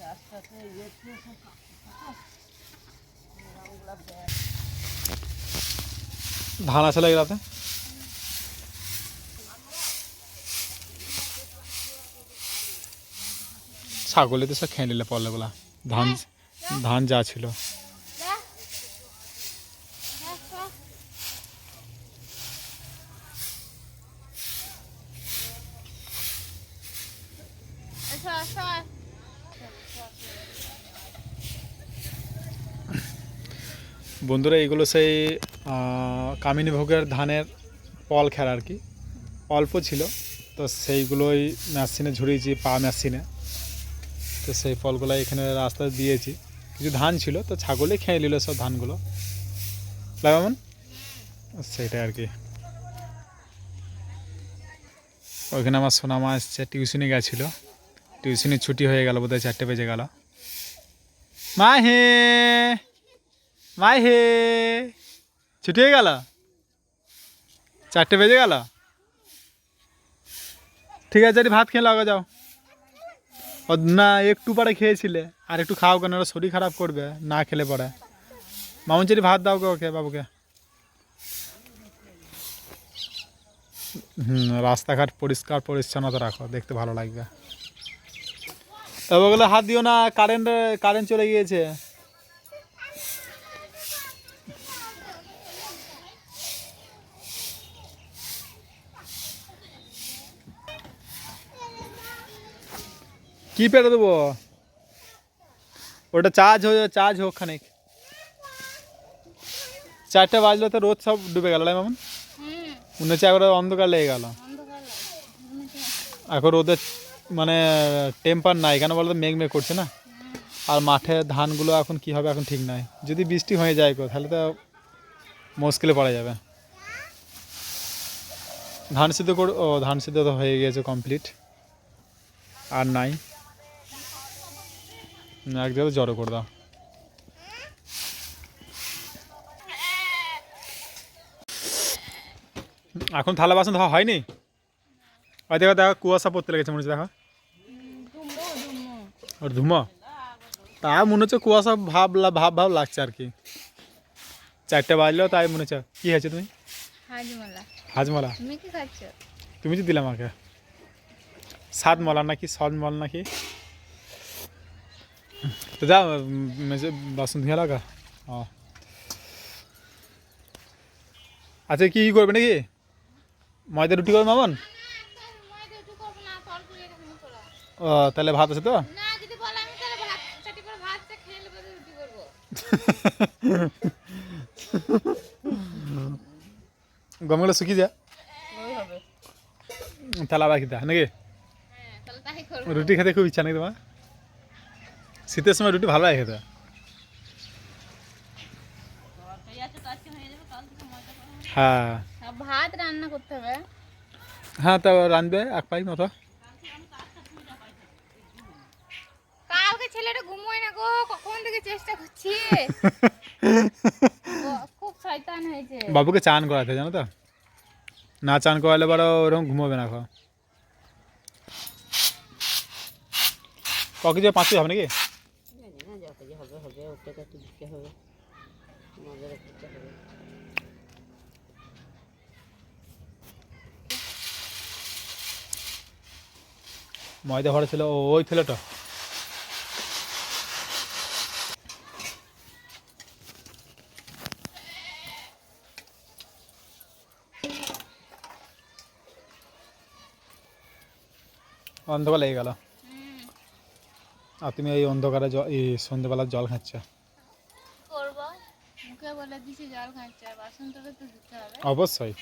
রাস্তাতে ধান আছে এগুলাতে ছাগলে তো সব খেয়ে নিলে পড়লে বলা। ধান ধান যা ছিল। বন্ধুরা, এগুলো সেই কামিনী ভোগের ধানের পল খের আর কি। অল্প ছিল, তো সেইগুলোই মেশিনে ঝরিয়েছি পা মেশিনে। তো সেই ফলগুলো এখানে রাস্তায় দিয়েছি। কিছু ধান ছিল, তো ছাগলে খেয়ে নিল সব ধানগুলো। লাগামন সেটাই আর কি। ওইখানে আমার সোনামা এসছে, টিউশনি গেছিল। টিউশনি ছুটি হয়ে গেল, বোধহয় চারটে বেজে গেল। মা হে, মাই হে, ছুটি হয়ে গেল? চারটে বেজে গেল? ঠিক আছে ভাত খেয়ে লাগা যাও। না একটু পরে খেয়েছিলে, আর একটু খাও কেন, ওরা শরীর খারাপ করবে, না খেলে পরে। মামুনচারি ভাত দাও ওকে, বাবুকে। হুম, রাস্তাঘাট পরিষ্কার, পরিচ্ছন্নতা রাখো, দেখতে ভালো লাগবে। ওগুলো হাত দিও না কারেন্ট কারেন্ট চলে গিয়েছে। কি পেটে দেবো? ওটা চার্জ হয়ে চার্জ হোক খানিক। চারটে বাজলো তো রোদ সব ডুবে গেল তাই মামন? মনে হচ্ছে একবারে অন্ধকার লেগে গেল। এখন রোদের মানে টেম্পার নাই। কেন বলতো? মেঘ মেঘ করছে না। আর মাঠে ধানগুলো এখন কি হবে, এখন ঠিক নাই। যদি বৃষ্টি হয়ে যায় কো তাহলে তো মুশকিলে পড়া যাবে। ধান সিদ্ধ কর, ও, ধান সিদ্ধ তো হয়ে গিয়েছে কমপ্লিট আর নাই। এক জায়গায় জড়ো করে দাও। এখন থালা বাসন ধোয়া হয়নি? ওই দেখো দেখো, কুয়াশা পড়তে লেগেছে মনে হচ্ছে, দেখো। ওর ধুমো তা মনে হচ্ছে কুয়াশা ভাব লা- ভাব ভাব লাগছে আর কি চারটে বাজলেও তাই মনে হচ্ছে কি হয়েছে তুমি হাজমালা হাজমালা তুমি কি খাচ্ছ তুমি তো দিলাম আমাকে সাত মলা নাকি সদ মল নাকি তো যা উম, মেজে বাসন ধুয়ে লাগা ও আচ্ছা কি করবে নাকি ময়দা রুটি করবে মামন ও তাহলে ভাত আছে তো না যদি বলে আমি তাহলে ভাত চাটি করে ভাত চা খেয়ে নেব রুটি করব গমগুলো শুকিয়ে যা তাহলে আবার খেতে হয় নাকি? হ্যাঁ তাহলে তাই করব রুটি খেতে খুব ইচ্ছা নাকি তোমার শীতের সময় রুটি ভালো লাগে খেতে হ্যাঁ আর ভাত রান্না করতে হবে। হ্যাঁ তা রাঁধবে এক পাই মতো ছেলেটা ঘুমোয় না গো কখন থেকে চেষ্টা করছি? খুব শয়তান হয়েছে। বাবুকে চান করাতে জানো তো? না চান করালে বড় ওরকম ঘুমোবে না খাওয়া ক কেজি পাঁচ কেজি হবে নাকি? যা হবে হবে ওর একটু দিতে হবে আমাদের দিতে হবে ময়দা ভরা ছিল ওই ছেলেটা। অন্ধকার লেগে গেল। আর তুমি এই অন্ধকারে এই সন্ধ্যেবেলা জল খাচ্ছ। অবশ্যই।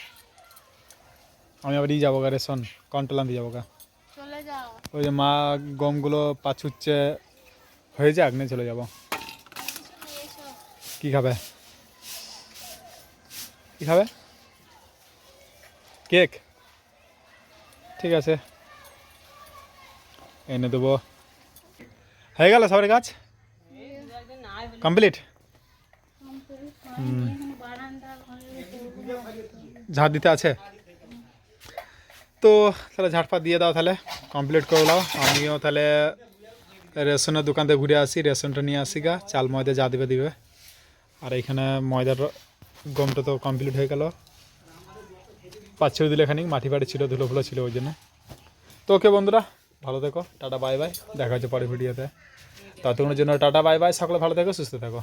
আমি আবার ই যাব গা রেশন কন্ট্রোল আনতে যাব গা। ওই যে মা গমগুলো পাছুচ্ছে হয়ে যাক নিয়ে চলে যাব? কি খাবে? কি খাবে? কেক। ঠিক আছে। এনে দেবো। হয়ে গেল সবার কাজ? কমপ্লিট ঝাড় দিতে আছে? তো তাহলে ঝাটফাট দিয়ে দাও তাহলে। কমপ্লিট করে দাও আমিও তাহলে রেশনের দোকানতে ঘুরে আসি। রেশনটা নিয়ে আসি গা। চাল, ময়দা যা দিবে দিবে। আর এইখানে ময়দার গমটা তো কমপ্লিট হয়ে গেল। পাচ্ছেও দিলে খানিক। মাটি বাড়ি ছিল ধুলো ফুলো ছিল ওই জন্য। তো ওকে বন্ধুরা ভালো থেকো, টাটা, বাই বাই। দেখা হচ্ছে পরে ভিডিওতে। ততক্ষণের জন্য টাটা, বাই বাই। সকলে ভালো থেকো, সুস্থ থাকো।